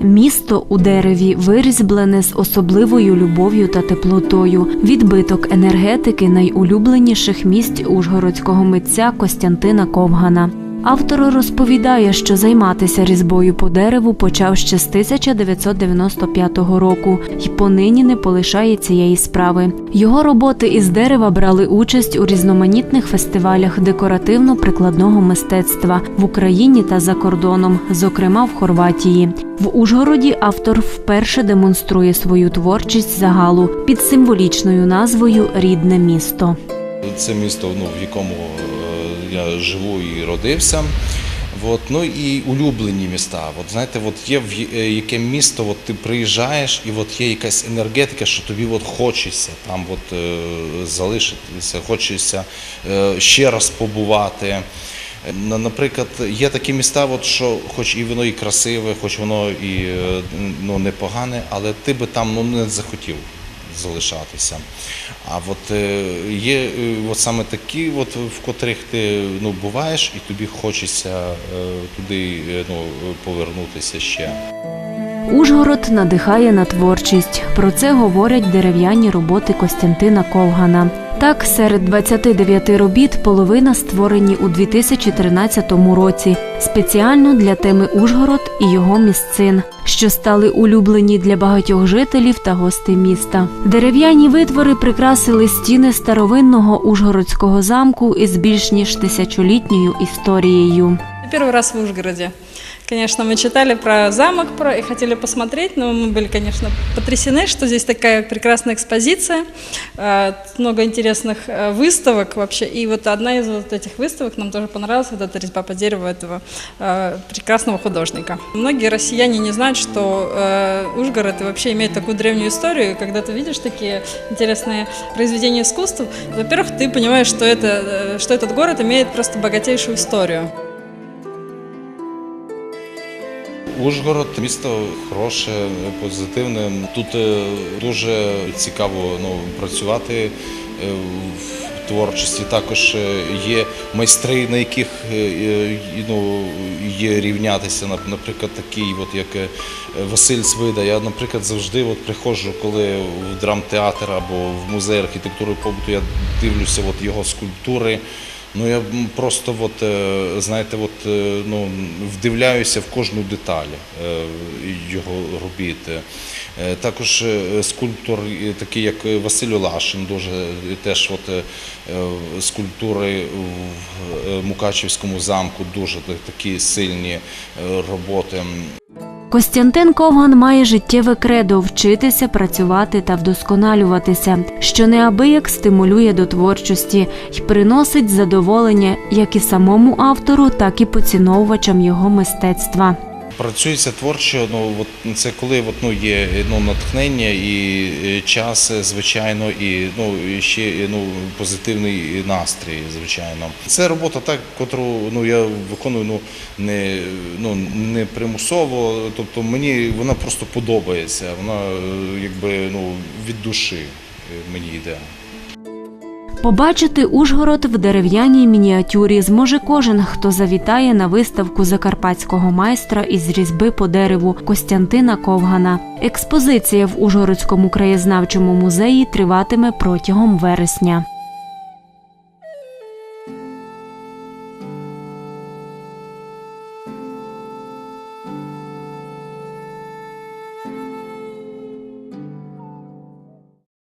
Місто у дереві вирізблене з особливою любов'ю та теплотою. Відбиток енергетики найулюбленіших місць ужгородського митця Костянтина Ковгана. Автор розповідає, що займатися різьбою по дереву почав ще з 1995 року і понині не полишає цієї справи. Його роботи із дерева брали участь у різноманітних фестивалях декоративно-прикладного мистецтва в Україні та за кордоном, зокрема в Хорватії. В Ужгороді автор вперше демонструє свою творчість загалу під символічною назвою Рідне місто. Це місто, ну, в якому я живу і родився. От, ну і улюблені міста. От знаєте, от є в е, яке місто, от ти приїжджаєш, і от є якась енергетика, що тобі от хочеться там от, е, залишитися, хочеться е, ще раз побувати. Наприклад, є такі міста, от, що хоч і воно і красиве, хоч воно і е, ну, непогане, але ти би там ну, не захотів залишатися. А от е, є е, от саме такі, от, в котрих ти ну, буваєш, і тобі хочеться е, туди ну, повернутися ще. Ужгород надихає на творчість. Про це говорять дерев'яні роботи Костянтина Ковгана. Так, серед 29 робіт половина створені у 2013 році спеціально для теми Ужгород і його місцин, що стали улюблені для багатьох жителів та гостей міста. Дерев'яні витвори прикрасили стіни старовинного Ужгородського замку із більш ніж тисячолітньою історією. Первый раз в Ужгороде. Конечно, мы читали про замок про, и хотели посмотреть, но мы были, конечно, потрясены, что здесь такая прекрасная экспозиция, э, много интересных э, выставок вообще. И вот одна из вот этих выставок нам тоже понравилась, вот эта резьба по дереву этого э, прекрасного художника. Многие россияне не знают, что Ужгород вообще имеет такую древнюю историю. Когда ты видишь такие интересные произведения искусства, во-первых, ты понимаешь, что, это, что этот город имеет просто богатейшую историю. Ужгород місто хороше, позитивне. Тут е, дуже цікаво ну, працювати е, в творчості. Також е, є майстри, на яких ну, є рівнятися. Наприклад, такий, от як Василь Свида. Я, наприклад, завжди от приходжу, коли в драмтеатр або в музей архітектури побуту, я дивлюся от його скульптури. Ну я просто от, е, знаєте, от, е, ну, вдивляюся в кожну деталь е, його робіт. Е, Також скульптор, такий як Василь Олашин, дуже теж от, скульптури в Мукачівському замку, дуже такі сильні роботи. Костянтин Ковган має життєве кредо вчитися, працювати та вдосконалюватися, що неабияк стимулює до творчості і приносить задоволення як і самому автору, так і поціновувачам його мистецтва. Працюється творчо, ну от це коли от, ну, є ну, натхнення і е, час, е, звичайно, і ну ще е, ну, позитивний настрій, звичайно. Це робота, так, котру ну я виконую ну не ну не примусово. Тобто мені вона просто подобається. Вона якби ну від душі мені йде. Побачити Ужгород в дерев'яній мініатюрі зможе кожен, хто завітає на виставку закарпатського майстра із різьби по дереву Костянтина Ковгана. Експозиція в Ужгородському краєзнавчому музеї триватиме протягом вересня.